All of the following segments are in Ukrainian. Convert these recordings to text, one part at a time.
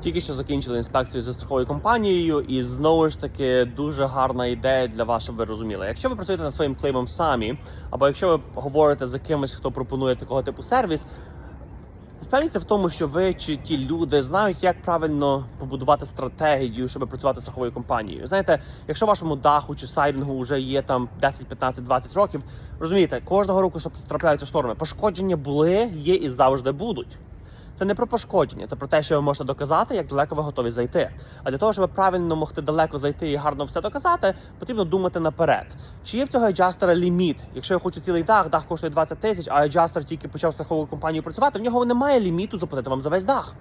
Тільки що закінчили інспекцію зі страховою компанією, і знову ж таки дуже гарна ідея для вас, щоб ви розуміли. Якщо ви працюєте над своїм клеймом самі, або якщо ви говорите з кимось, хто пропонує такого типу сервіс, впевніться в тому, що ви чи ті люди знають, як правильно побудувати стратегію, щоб працювати з страховою компанією. Знаєте, якщо вашому даху чи сайдингу вже є там 10, 15, 20 років, розумієте, кожного року, що трапляються шторми, пошкодження були, є і завжди будуть. Це не про пошкодження, це про те, що ви можете доказати, як далеко ви готові зайти. А для того, щоб правильно могти далеко зайти і гарно все доказати, потрібно думати наперед. Чи є в цього аджастера ліміт? Якщо я хочу цілий дах, дах коштує 20 тисяч, а аджастер тільки почав страхову компанію працювати, в нього немає ліміту заплатити вам за весь дах.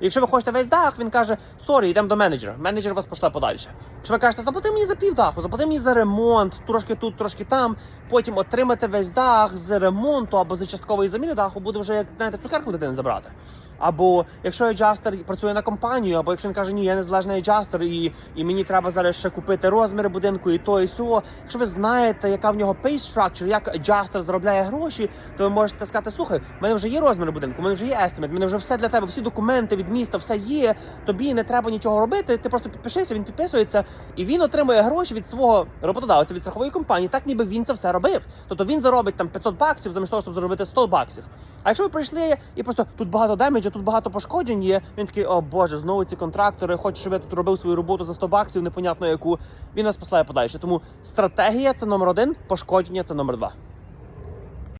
Якщо ви хочете весь дах, він каже: сорі, йдемо до менеджера. Менеджер вас пошле подальше. Якщо ви кажете, заплати мені за півдаху, заплати мені за ремонт, трошки тут, трошки там. Потім отримати весь дах з ремонту або за часткової заміни даху, буде вже як знаєте, цукерку дитини забрати. Або якщо аджастер працює на компанію, або якщо він каже, ні, я незалежний аджастер, і, і мені треба зараз ще купити розміри будинку і то, і сьо. Якщо ви знаєте, яка в нього pay structure, як аджастер заробляє гроші, то ви можете сказати, слухай, в мене вже є розміри будинку, в мене вже є estimate, в мене вже все для тебе, всі документи від міста, все є. Тобі не треба нічого робити. Ти просто підпишися, він підписується, і він отримує гроші від свого роботодавця, від страхової компанії, так ніби він це все робив. Тобто він заробить там 500 баксів замість того, щоб заробити 100 баксів. А якщо ви прийшли і просто тут багато демеджу, тут багато пошкоджень є. Він такий, о боже, знову ці контрактори, хочуть, щоб я тут робив свою роботу за 100 баксів, непонятно яку. Він нас послає подальше. Тому стратегія це номер один, пошкодження це номер два.